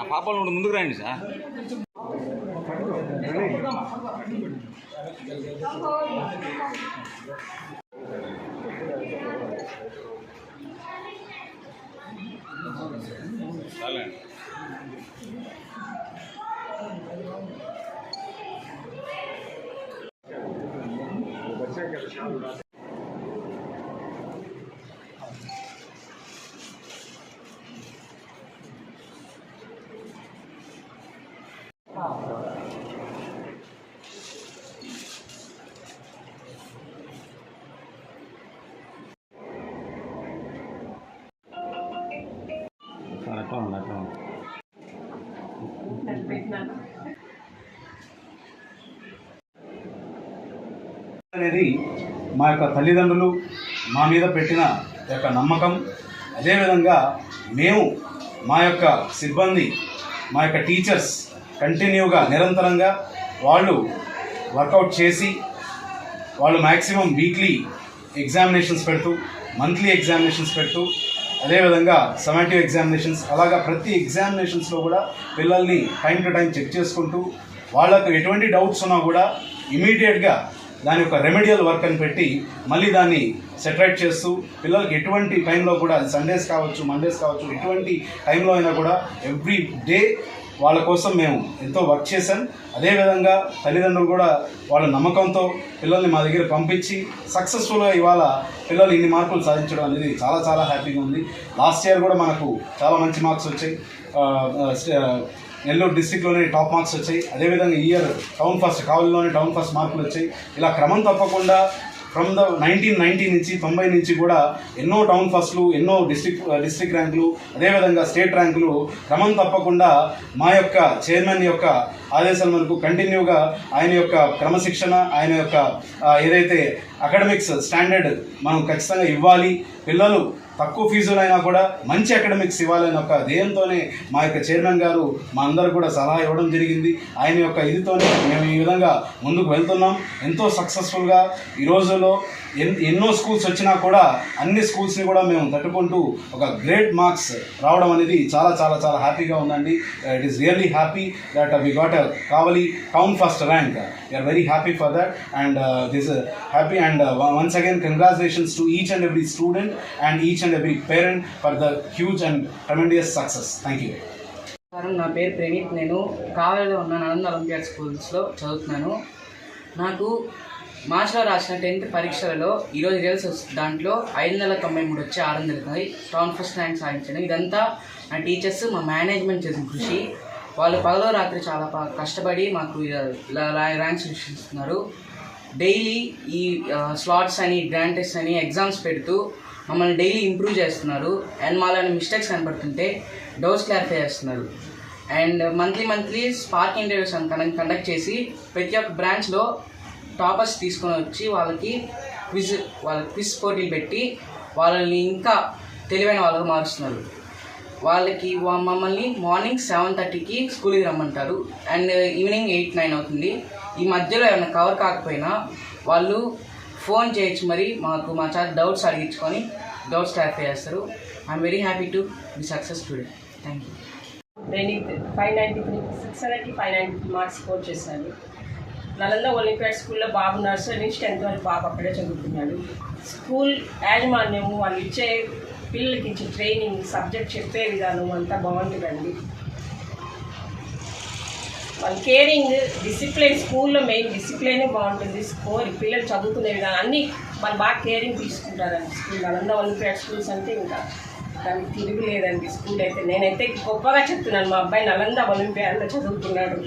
ఆ పాపలు ఉండి ముందుకు రాయండి సార్. చాలండి అట్లా ఉంది అట్లా ఉంది అనేది మా యొక్క తల్లిదండ్రులు మా మీద పెట్టిన యొక్క నమ్మకం. అదేవిధంగా మేము మా యొక్క సిబ్బంది మా యొక్క టీచర్స్ కంటిన్యూగా నిరంతరంగా వాళ్ళు వర్కౌట్ చేసి వాళ్ళు మ్యాక్సిమం వీక్లీ ఎగ్జామినేషన్స్ పెడుతూ మంత్లీ ఎగ్జామినేషన్స్ పెడుతూ అదేవిధంగా సమాటివ్ ఎగ్జామినేషన్స్ అలాగా ప్రతి ఎగ్జామినేషన్స్లో కూడా పిల్లల్ని టైం టు టైం చెక్ చేసుకుంటూ వాళ్ళకు ఎటువంటి డౌట్స్ ఉన్నా కూడా ఇమీడియట్గా దాని యొక్క రెమెడియల్ వర్క్ అని పెట్టి మళ్ళీ దాన్ని సెటరేట్ చేస్తూ పిల్లలకి ఎటువంటి టైంలో కూడా సండేస్ కావచ్చు మండేస్ కావచ్చు ఎటువంటి టైంలో అయినా కూడా ఎవ్రీ డే వాళ్ళ కోసం మేము ఎంతో వర్క్ చేశాం. అదేవిధంగా తల్లిదండ్రులు కూడా వాళ్ళ నమ్మకంతో పిల్లల్ని మా దగ్గర పంపించి సక్సెస్ఫుల్గా ఇవాళ పిల్లలు ఇన్ని మార్కులు సాధించడం అనేది చాలా చాలా హ్యాపీగా ఉంది. లాస్ట్ ఇయర్ కూడా మనకు చాలా మంచి మార్క్స్ వచ్చాయి. నెల్లూరు డిస్టిక్లోనే టాప్ మార్క్స్ వచ్చాయి. అదేవిధంగా ఇయర్ టౌన్ ఫస్ట్ కావలిలోనే టౌన్ ఫస్ట్ మార్కులు వచ్చాయి. ఇలా క్రమం తప్పకుండా ఫ్రమ్ ద నైన్టీన్ నైన్టీ నుంచి తొంభై నుంచి కూడా ఎన్నో టౌన్ ఫస్ట్లు ఎన్నో డిస్ట్రిక్ట్ డిస్ట్రిక్ట్ ర్యాంకులు అదేవిధంగా స్టేట్ ర్యాంకులు క్రమం తప్పకుండా మా యొక్క చైర్మన్ యొక్క ఆదేశాల మనకు కంటిన్యూగా ఆయన యొక్క క్రమశిక్షణ ఆయన యొక్క uh, ఏదైతే అకాడమిక్స్ స్టాండర్డ్ మనం ఖచ్చితంగా ఇవ్వాలి. పిల్లలు తక్కువ ఫీజులైనా కూడా మంచి అకాడమిక్స్ ఇవ్వాలని ఒక ధ్యేయంతోనే మా యొక్క చైర్మన్ గారు మా అందరు కూడా సలహా ఇవ్వడం జరిగింది. ఆయన యొక్క ఇదితోనే మేము ఈ విధంగా ముందుకు వెళ్తున్నాం. ఎంతో సక్సెస్ఫుల్గా ఈ రోజుల్లో ఎన్నో స్కూల్స్ వచ్చినా కూడా అన్ని స్కూల్స్ని కూడా మేము తట్టుకుంటూ ఒక గ్రేట్ మార్క్స్ రావడం అనేది చాలా చాలా చాలా హ్యాపీగా ఉందండి. It is really happy that we got a Kavali town first rank we are very happy for that and this happy and once again congratulations to each and every student and each and every parent for the huge and tremendous success thank you నా పేరు ప్రణీత్. నేను కావలిలో ఉన్న Nalanda olympiad స్కూల్స్లో చదువుతున్నాను. నాకు మార్చిలో రాసిన టెన్త్ పరీక్షలలో ఈరోజు రిజల్ట్స్ దాంట్లో ఐదు వందల తొంభై మూడు వచ్చి ఆరు వందలు ఉన్నాయి టౌన్ ఫస్ట్ ర్యాంక్ సాధించాను ఇదంతా నా టీచర్స్ మా మేనేజ్మెంట్ చేసిన కృషి. వాళ్ళు పగలో రాత్రి చాలా కష్టపడి మాకు ర్యాంక్స్ ఇస్తున్నారు డైలీ ఈ స్లాట్స్ అని గ్రాండ్ టెస్ట్ అని ఎగ్జామ్స్ పెడుతూ మమ్మల్ని డైలీ ఇంప్రూవ్ చేస్తున్నారు. అండ్ మాలోని మిస్టేక్స్ కనపడుతుంటే డౌట్స్ క్లారిఫై చేస్తున్నారు. And monthly monthly spark interviews అని కండక్ట్ చేసి ప్రతి ఒక్క బ్రాంచ్లో టాపర్స్ తీసుకొని వచ్చి వాళ్ళకి క్విజ్ వాళ్ళకి క్విజ్ పోటీలు పెట్టి వాళ్ళని ఇంకా తెలివైన వాళ్ళకు మారుస్తున్నారు వాళ్ళకి మమ్మల్ని మార్నింగ్ సెవెన్ థర్టీకి స్కూల్కి రమ్మంటారు. అండ్ ఈవినింగ్ ఎయిట్ నైన్ అవుతుంది. ఈ మధ్యలో ఏమైనా కవర్ కాకపోయినా వాళ్ళు ఫోన్ చేయొచ్చు మరి. మాకు మా చాలా డౌట్స్ అడిగించుకొని డౌట్స్ క్లారిఫై చేస్తారు. I'm very happy to be success today thank you Praneeth five ninety three six హండ్రెడ్కి ఫైవ్ నైంటీ మార్క్స్ స్కోర్ చేశాను నలంద ఒలింపియాడ్ స్కూల్లో బాబు నర్సరీ నుంచి టెన్త్ వరకు బాబు అక్కడే చదువుతున్నాడు. స్కూల్ యాజమాన్యము వాళ్ళు ఇచ్చే పిల్లలకి ఇచ్చే ట్రైనింగ్ సబ్జెక్ట్ చెప్పే విధానం అంతా బాగుంటుందండి. వాళ్ళ కేరింగ్ డిసిప్లిన్ స్కూల్లో మెయిన్ డిసిప్లిన్ బాగుంటుంది. స్కోర్ పిల్లలు చదువుకునే విధానం అన్నీ వాళ్ళు బాగా కేరింగ్ తీసుకుంటారండి స్కూల్. నలంద ఒలింపియాడ్ స్కూల్స్ అంటే ఇంకా దానికి తిరుగులేదండి స్కూల్ అయితే. నేనైతే గొప్పగా చెప్తున్నాను మా అబ్బాయి నలంద ఒలింపియాడ్లో చదువుతున్నాడు.